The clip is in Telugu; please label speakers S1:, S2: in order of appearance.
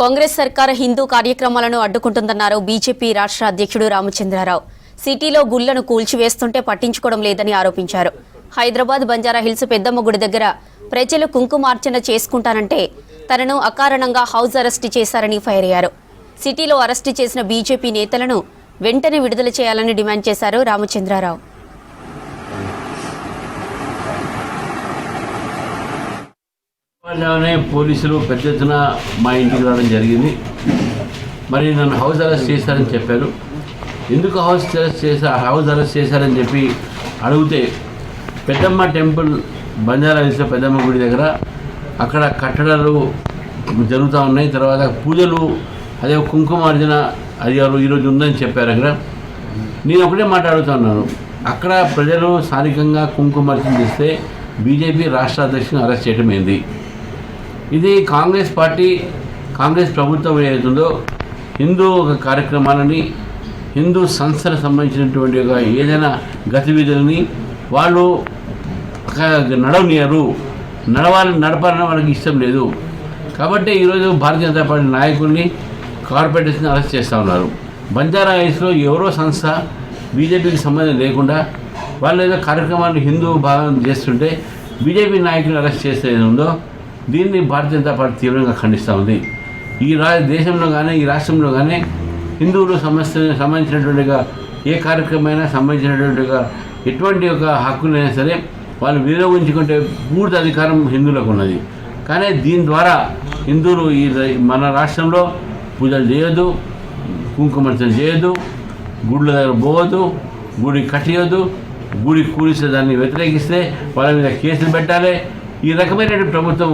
S1: కాంగ్రెస్ సర్కార్ హిందూ కార్యక్రమాలను అడ్డుకుంటుందన్నారు బీజేపీ రాష్ట్ర అధ్యక్షుడు రామచంద్రారావు. సిటీలో గుళ్ళను కూల్చివేస్తుంటే పట్టించుకోవడం లేదని ఆరోపించారు. హైదరాబాద్ బంజారా హిల్స్ పెద్దమ్మ గుడి దగ్గర ప్రజలు కుంకుమార్చన చేసుకుంటానంటే తనను అకారణంగా హౌస్ అరెస్టు చేశారని ఫైర్ అయ్యారు. సిటీలో అరెస్టు చేసిన బీజేపీ నేతలను వెంటనే విడుదల చేయాలని డిమాండ్ చేశారు రామచంద్రారావు.
S2: తెలంగాణలోనే పోలీసులు పెద్ద ఎత్తున మా ఇంటికి రావడం జరిగింది. మరి నన్ను హౌస్ అరెస్ట్ చేశారని చెప్పారు. ఎందుకు హౌస్ అరెస్ట్ చేశా హౌస్ అరెస్ట్ చేశారని చెప్పి అడిగితే పెద్దమ్మ టెంపుల్ బంజారా హిల్స్లో పెద్దమ్మ గుడి దగ్గర అక్కడ కట్టడాలు జరుగుతూ ఉన్నాయి. తర్వాత పూజలు అదే కుంకుమార్జన అధికారులు ఈరోజు ఉందని చెప్పారు అక్కడ. నేను ఒకటే మాట్లాడుతున్నాను అక్కడ ప్రజలు స్థానికంగా కుంకుమార్జన చేస్తే బీజేపీ రాష్ట్ర అధ్యక్షుని అరెస్ట్ చేయడం ఏంది? ఇది కాంగ్రెస్ పార్టీ కాంగ్రెస్ ప్రభుత్వం ఏదైతుందో హిందూ ఒక కార్యక్రమాలని హిందూ సంస్థలకు సంబంధించినటువంటి ఒక ఏదైనా గతివిధులని వాళ్ళు ఒక నడవనియరు. నడవాలని నడపాలని వాళ్ళకి ఇష్టం లేదు. కాబట్టి ఈరోజు భారతీయ జనతా పార్టీ నాయకుల్ని కార్పొరేటర్స్ని అరెస్ట్ చేస్తూ ఉన్నారు. బంజారా హిల్స్లో ఎవరో సంస్థ బీజేపీకి సంబంధం లేకుండా వాళ్ళు ఏదో కార్యక్రమాన్ని హిందూ భాగం చేస్తుంటే బీజేపీ నాయకులు అరెస్ట్ చేస్తే ఏదో ఉందో దీన్ని భారతీయ జనతా పార్టీ తీవ్రంగా ఖండిస్తూ ఉంది. ఈ రా దేశంలో కానీ ఈ రాష్ట్రంలో కానీ హిందువులు సమస్య సంబంధించినటువంటిగా ఏ కార్యక్రమైనా సంబంధించినటువంటిగా ఎటువంటి ఒక హక్కులైనా సరే వాళ్ళు వినియోగించుకుంటే పూర్తి అధికారం హిందువులకు ఉన్నది. కానీ దీని ద్వారా హిందువులు ఈ మన రాష్ట్రంలో పూజలు చేయొద్దు కుంకుమర్చన చేయొద్దు గుడ్ల దగ్గర పోవద్దు గుడి కట్టియొద్దు గుడి కూలిస్తే దాన్ని వ్యతిరేకిస్తే వాళ్ళ మీద కేసులు పెట్టాలి ఈ రకమైనటువంటి ప్రభుత్వం